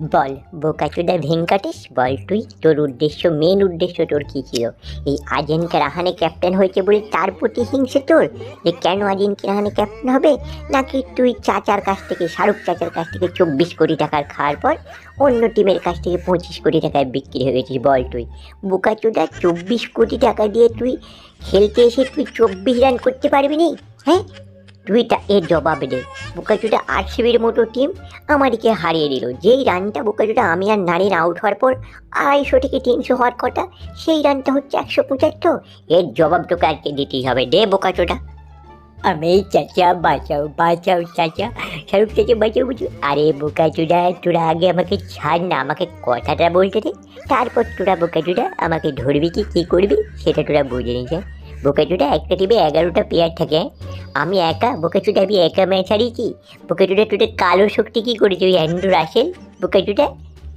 বল, বোকাচোদা ভেঙ্কটেশ, বল তুই, তোর উদ্দেশ্য মেন উদ্দেশ্য তোর কী ছিল? এই আজেনকে রাহানে ক্যাপ্টেন হয়েছে বলে তার প্রতি হিংসে তোর? যে কেন আজেনকে রাহানে ক্যাপ্টেন হবে? নাকি তুই চাচার কাছ থেকে, শাহরুখ চাচার কাছ থেকে চব্বিশ কোটি টাকার খাওয়ার পর অন্য টিমের কাছ থেকে পঁচিশ কোটি টাকায় বিক্রি হয়ে গেছিস? বল তুই। বোকাচোদা, চব্বিশ কোটি টাকা দিয়ে তুই খেলতে এসে তুই চব্বিশ রান করতে পারবি নি? হ্যাঁ? তা এর জবাব দে। বোকাচোদা আরসিবির মতো টিম আমাদেরকে হারিয়ে দিল। যেই রানটা বোকাচোদা আমি আর নারীর আউট হওয়ার পর আড়াইশো থেকে তিনশো হওয়ার কথা, সেই রানটা হচ্ছে একশো পঁচাত্তর। এর জবাব তোকে আজকে দিতেই হবে দে বোকাচোদা। আমি চাচা, বাঁচাও বাঁচাও, চাচা। শাহরুখ চাচা, বাঁচাও বুঝু আরে বোকাচোদা, তোরা আগে আমাকে ছাড় না, আমাকে কথাটা বলতে দে। তারপর তোরা বোকাচোদা আমাকে ধরবি কি, কী করবি, সেটা তোরা বুঝে নিয়ে যায় বোকাচোদা একটা টিমে এগারোটা প্লেয়ার থাকে। আমি একা বোকাচোদা আমি একা ম্যাচ হারিয়েছি বোকাচোদা তোদের কালো শক্তি কী করেছে ওই অ্যান্ড্রু রাসেল?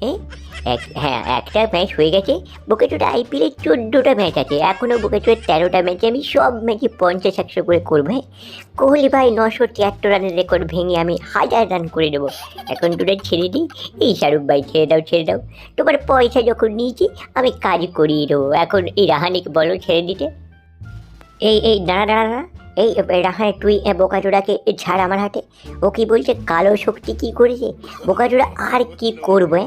হ্যাঁ এক হ্যাঁ একটা ম্যাচ হয়ে গেছে। বোকাচোদা আইপিএলের চোদ্দোটা ম্যাচ আছে। এখনও বোকাচোদার তেরোটা ম্যাচে আমি সব ম্যাচে পঞ্চাশ, একশো করে করব হ্যাঁ? কোহলি ভাই নশো তিয়াত্তর রানের রেকর্ড ভেঙে আমি হাজার রান করে দেবো। এখন তোরা ছেড়ে দিই। এই শাহরুখ ভাই ছেড়ে দাও ছেড়ে দাও। তোমার পয়সা যখন নিয়েছি, আমি কাজ করিয়ে দেবো। এখন এই রাহানিকে বলো ছেড়ে দিতে। এই এই, দাঁড়া দাঁড়া দাঁড়া। এই রাহায় তুই বোকাচোড়াকে ছাড় আমার হাতে। ও কি বলছে, কালো শক্তি কি করেছে? বোকাচোড়া আর কি করবে?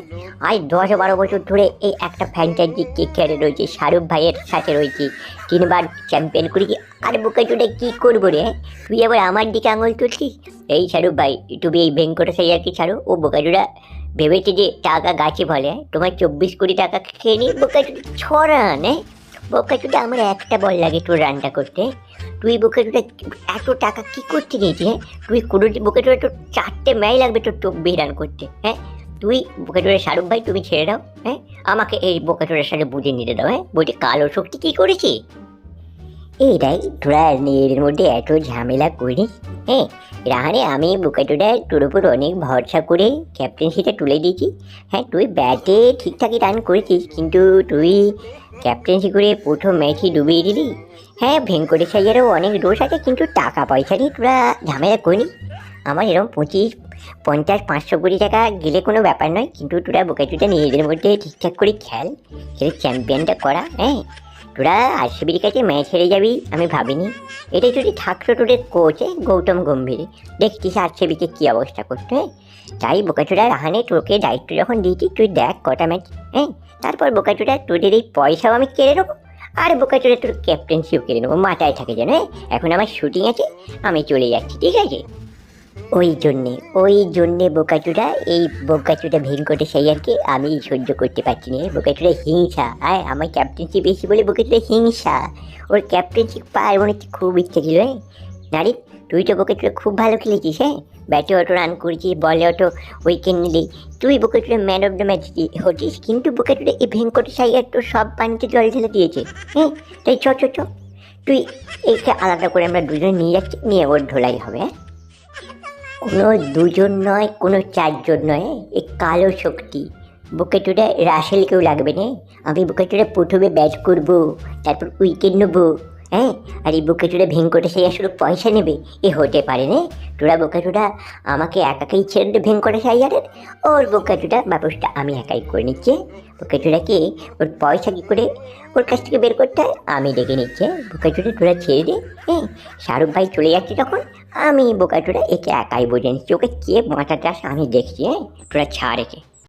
আজ দশ বারো বছর ধরে এই একটা ফ্যান্টাজি ক্রিকেটে রয়েছে, শাহরুখ ভাইয়ের সাথে রয়েছে। তিনবার চ্যাম্পিয়ন করেছি। আর বোকাচোড়া কি করব রে? তুই আবার আমার দিকে আঙুল তুলছিস? এই শাহরুখ ভাই, তুমি এই ভেঙ্কটেশ আর কি ছাড়ো। ও বোকাচোড়া ভেবেছে যে টাকা গাছে বলে তোমার চব্বিশ কোটি টাকা খেয়ে নিয়ে বোকাচোড়া ছড়ান হ্যাঁ বোকাচোটা আমার একটা বল লাগে তোর রানটা করতে। তুই বোকাচোটা এত টাকা কি করতে গিয়েছি হ্যাঁ? তুই কোনো বোকাচোটা তোর চারটে ম্যাচ লাগবে তোর চব্বিশ রান করতে হ্যাঁ? তুই বোকাচোটা শাহরুখ ভাই, তুমি ছেড়ে দাও হ্যাঁ? আমাকে এই বোকাচোটার সাথে বুঝে নিতে দাও হ্যাঁ? বলছি, কালো শক্তি কী করেছি এইটাই তোরা নিজের মধ্যে এত ঝামেলা করিস হ্যাঁ? রাহানে আমি বোকাচোটা তোর উপর অনেক ভরসা করে ক্যাপ্টেন্সিটা তুলে দিয়েছি। হ্যাঁ তুই ব্যাটে ঠিকঠাকই রান করেছিস, কিন্তু তুই ক্যাপ্টেন্সি করে প্রথম ম্যাচই ডুবিয়ে দিলি। হ্যাঁ ভেঙ্কটেশ অনেক দোষ আছে, কিন্তু টাকা পয়সা নিয়ে তোরা ঝামেলা করি আমার এরকম পঁচিশ, পঞ্চাশ, পাঁচশো কোটি টাকা গেলে কোনো ব্যাপার নয়, কিন্তু তোরা বোকাচুটা নিজেদের মধ্যে ঠিকঠাক করে খেল, খেলে চ্যাম্পিয়নটা করা হ্যাঁ? তোরা আরসিবির কাছে ম্যাচ হেরে যাবি? আমি ভাবিনি। এটাই যদি থাকতো তোদের কোচে গৌতম গম্ভীর। দেখছিস আরসিবিকে কী অবস্থা করতে হ্যাঁ? তাই বোকাচুরা রাহানে তোকে দায়িত্ব যখন দিয়েছি, তুই দেখ কটা ম্যাচ হ্যাঁ? তারপর বোকাচুরা তোদের এই পয়সাও আমি কেড়ে নেব, আর বোকাচুরা তোর ক্যাপ্টেন্সিও কেড়ে নেব, মাথায় থাকে যেন হ্যাঁ? এখন আমার শুটিং আছে, আমি চলে যাচ্ছি, ঠিক আছে? ওই জন্যে ওই জন্যে বোকাচুরা এই বোকাচুরা ভেঙ্কটেশ আইয়ারকে আমি সহ্য করতে পারছি না। বোকাচুরা হিংসা, আয়, আমার ক্যাপ্টেন্সি বেশি বলে বোকাচুরা হিংসা। ওর ক্যাপ্টেন্সি পার মনে হচ্ছে খুব ইচ্ছে ছিল হ্যাঁ? নারী, তুই তো বোকাচুরা খুব ভালো খেলেছিস হ্যাঁ? ব্যাটে অটো রান করেছিস, বলে অটো উইকেট নিলি। তুই বুকেটুরে ম্যান অফ দ্য ম্যাচ হচ্ছিস কিন্তু বুকেটুরে এই ভেঙ্কটেশ সাইয়ার তো সব পানিতে জল ঢেলে দিয়েছে হ্যাঁ? তাই চ চ। তুই এইটা আলাদা করে আমরা দুজনে নিয়ে যাচ্ছি, নিয়ে ওর ঢোলাই হবে হ্যাঁ? কোনো দুজন নয়, কোনো চারজন নয়? এই কালো শক্তি। বুকেটুরে রাসেলকেও লাগবে না? আমি বুকে বুকেটুরে প্রথমে ব্যাট করব, তারপর উইকেট নেব হ্যাঁ? আর এই বুকেটুরে ভেঙ্কটেশ আইয়া শুধু পয়সা নেবে, এ হতে পারে না? তোরা বোকাটুরা আমাকে একাকেই ছেড়ে দে ভেঙ্কটেশ আইয়ারের ওর বোকাটুটা ব্যবস্থা আমি একাই করে নিচ্ছি। বোকাটুরাকে ওর পয়সা কী করে? ওর কাছ থেকে বের করতে হয়, আমি ডেকে নিচ্ছে। বোকাটুরা তোরা ছেড়ে দে হ্যাঁ? শাহরুখ ভাই চলে যাচ্ছে তখন আমি বোকাটুরা একে একাই বোঝে নিচ্ছি। ওকে কে বাঁচাতে আসে আমি দেখছি হ্যাঁ? তোরা ছাড় একে।